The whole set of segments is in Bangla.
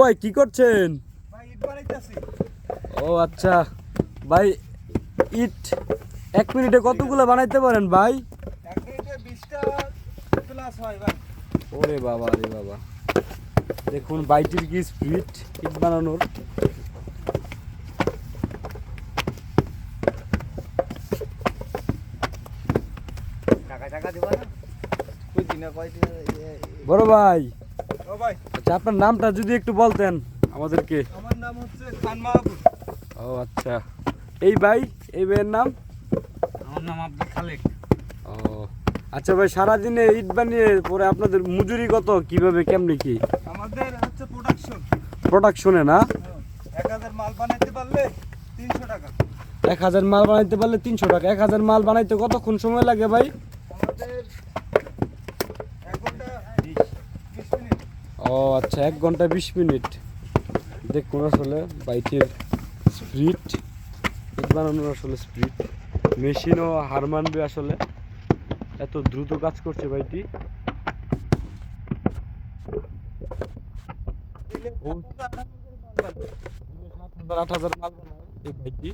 ভাই কি করছেন? ও আচ্ছা। ভাই ইট এক মিনিটে কতগুলো বানাইতে পারেন ভাই? হয় ওরে বাবা রে বাবা। দেখুন বাইটির কি স্পিড ইট বানানোর। বড় ভাই আচ্ছা আপনার নামটা যদি একটু বলতেন আমাদেরকে। আমার নাম হচ্ছে খান মাহবুব। ও আচ্ছা। এই ভাই এই ভাইয়ের নাম? আমার নাম আব্দুল খালেক। ও। আচ্ছা ভাই সারাদিনে ইট বানিয়ে পরে আপনাদের মজুরি কত? কীভাবে কেমনি কি? আমাদের হচ্ছে প্রোডাকশন প্রোডাকশনে না? এক হাজার মাল বানাইতে পারলে তিনশো টাকা। এক হাজার মাল বানাইতে পারলে তিনশো টাকা। এক হাজার মাল বানাইতে কতক্ষণ সময় লাগে ভাই? আমাদের এক ঘণ্টা বিশ মিনিট ও আচ্ছা এক ঘণ্টা বিশ মিনিট। দেখুন আসলে বাইকের স্পিড বানানোর আসলে স্পিড। মেশিনও হার মানবে আসলে। এত দ্রুত কাজ করছে বাইটি আট হাজার মাল এই বাইকটি।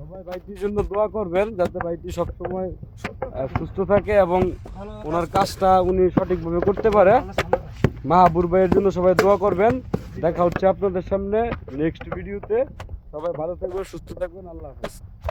সবাই ভাইটির জন্য দোয়া করবেন যাতে ভাইটি সবসময় সুস্থ থাকে এবং ওনার কাজটা উনি সঠিকভাবে করতে পারে। মাহাবুর ভাইয়ের জন্য সবাই দোয়া করবেন। দেখা হচ্ছে আপনাদের সামনে নেক্সট ভিডিওতে। সবাই ভালো থাকবেন, সুস্থ থাকবেন। আল্লাহ হাফেজ।